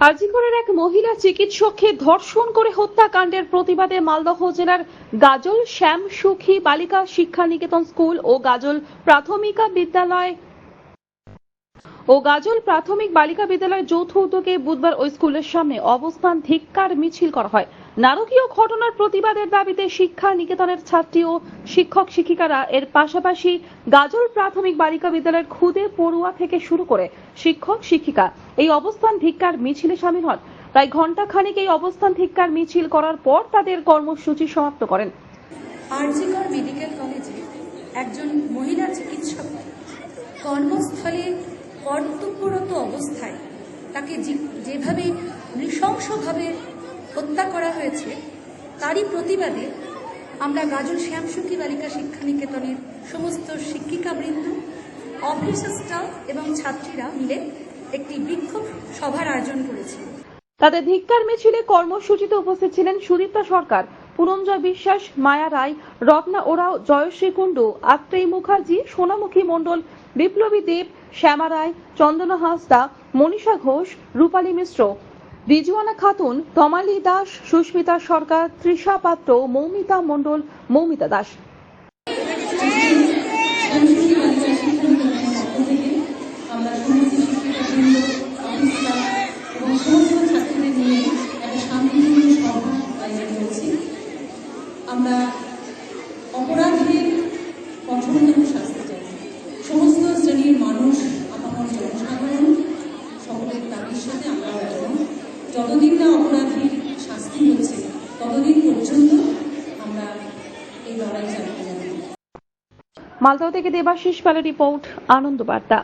আজিকরের এক মহিলা চিকিৎসককে ধর্ষণ করে হত্যাকাণ্ডের প্রতিবাদে মালদহ জেলার গাজল শ্যাম সুখী বালিকা শিক্ষা নিকেতন স্কুল ও গাজল প্রাথমিকা বিদ্যালয় ও গাজল প্রাথমিক বালিকা বিদ্যালয় যৌথ উদ্যোগে বুধবার ওই স্কুলের সামনে অবস্থান ধিক্কার মিছিল করা হয়। নারকীয় ঘটনার প্রতিবাদের দাবিতে শিক্ষা নিকেতনের ছাত্রী ও শিক্ষক শিক্ষিকারা এর পাশাপাশি গাজল প্রাথমিক বালিকা বিদ্যালয়ের খুদে পড়ুয়া থেকে শুরু করে শিক্ষক শিক্ষিকা এই অবস্থান ধিক্কার মিছিলে সামিল হন। প্রায় ঘণ্টা খানিক এই অবস্থান ধিক্কার মিছিল করার পর তাদের কর্মসূচি সমাপ্ত করেন। আরজিকর মেডিকেল কলেজে একজন মহিলা চিকিৎসক কর্মস্থলে কর্তব্যরত অবস্থায় তাকে যেভাবে নৃশংসভাবে হত্যা করা হয়েছে, তারই প্রতিবাদে আমরা গাজল শ্যামসুখী বালিকা শিক্ষা নিকেতনের সমস্ত শিক্ষিকাবৃন্দ অফিস স্টাফ এবং ছাত্রীরা মিলে একটি বিক্ষোভ সভার আয়োজন করেছি। তাদের ধিক্কার মিছিলে কর্মসূচিতে উপস্থিত ছিলেন সুদীপ্তা সরকার পুরঞ্জয় বিশ্বাস, মায়া রায়, রত্না ওরাও, জয়শ্রী কুণ্ডু, আত্রেয় মুখার্জি, সোনামুখী মণ্ডল, বিপ্লবী দেব, শ্যামা রায়, চন্দনা হাসদা, মনীষা ঘোষ, রূপালী মিশ্র। রিজওয়ানা খাতুন তমালি দাস সুস্মিতা সরকার তৃষা পাত্র মৌমিতা মণ্ডল মৌমিতা দাস। আমরা সমস্ত শিক্ষিকাবৃন্দ অফিসার এবং সমস্ত ছাত্রীদের নিয়ে একটা শান্তিপূর্ণ সভা আয়োজন করেছি আমরা অপরাধীদের কঠোরতম শাস্তি চাই সমস্ত শ্রেণির মানুষ আপামর জনসাধারণ সকলের দাবির সাথে আমরা একমত যতদিন না অপরাধীর শাস্তি হচ্ছে, ততদিন পর্যন্ত আমরা এই লড়াই চালিয়ে যাব। মালদহ থেকে দেবাশিস পালের রিপোর্ট আনন্দ বার্তা